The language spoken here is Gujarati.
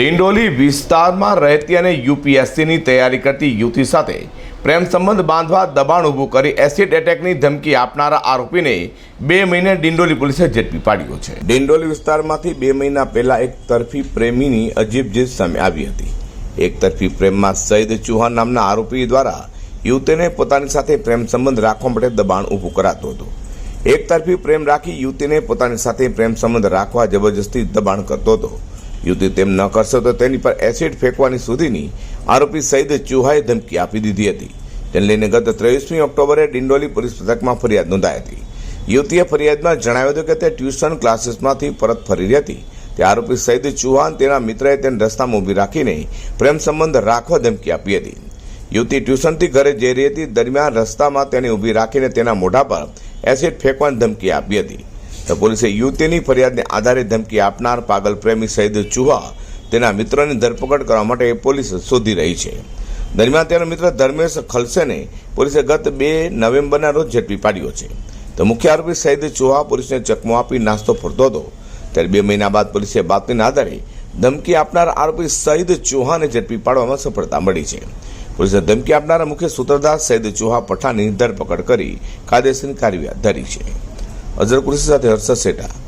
ડિંડોલી વિસ્તારમાં રહેતી અને યુપીએસસીની તૈયારી કરતી યુવતી સાથે પ્રેમ સંબંધ બાંધવા દબાણ ઊભું કરી એસિડ એટેકની ધમકી આપનારા આરોપીને બે મહિને ડિંડોલી પોલીસે ઝડપી પાડ્યો છે. ડિંડોલી વિસ્તારમાંથી બે મહિના પહેલા એક તરફી પ્રેમીની અજીબ જીત સામે આવી હતી. એક તરફી પ્રેમમાં સૈદ ચુહાન નામના આરોપી દ્વારા યુવતીને પોતાની સાથે પ્રેમ સંબંધ રાખવા માટે દબાણ ઊભું કરાતું હતું. એક તરફી પ્રેમ રાખી યુવતીને પોતાની સાથે પ્રેમ સંબંધ રાખવા જબરજસ્તી દબાણ કરતો હતો. યુવતી તેમ ન કરશે તો તેની પર એસિડ ફેંકવાની સુધીની આરોપી સઈદ ચુહાએ ધમકી આપી દીધી હતી. તેને લઈને ગત ત્રેવીસમી ઓક્ટોબરે ડિંડોલી પોલીસ મથકમાં ફરિયાદ નોંધાઈ હતી. યુવતીએ ફરિયાદમાં જણાવ્યું હતું કે તે ટ્યુશન ક્લાસીસમાંથી પરત ફરી રહી હતી. તે આરોપી સઈદ ચુહાન તેના મિત્રએ તેને રસ્તામાં ઊભી રાખીને પ્રેમ સંબંધ રાખવા ધમકી આપી હતી. યુવતી ટ્યુશનથી ઘરે જઈ રહી હતી. દરમિયાન રસ્તામાં તેને ઊભી રાખીને તેના મોઢા પર એસિડ ફેંકવાની ધમકી આપી હતી. તો પોલીસે યુવતીની ફરિયાદને આધારે ધમકી આપનાર પાગલ પ્રેમી સહિત ચુહા તેના મિત્રોની ધરપકડ કરવા માટે પોલીસ શોધી રહી છે. દરમિયાન તેનો મિત્ર ધર્મેશ ખલસેને પોલીસે ગત બે નવેમ્બરના રોજ ઝડપી પાડ્યો છે. તો મુખ્ય આરોપી સઈદ ચુહા પોલીસને ચકમો આપી નાસ્તો ફરતો હતો. ત્યારે બે મહિના બાદ પોલીસે બાતમીના આધારે ધમકી આપનાર આરોપી સહિદ ચૌહાને ઝડપી પાડવામાં સફળતા મળી છે. પોલીસે ધમકી આપનારા મુખ્ય સૂત્રધાર સઈદ ચૌહા પઠાણની ધરપકડ કરી કાયદેસરની કાર્યવાહી ધરી છે. અઝર કુરેશી સાથે હર્ષદ સેઠા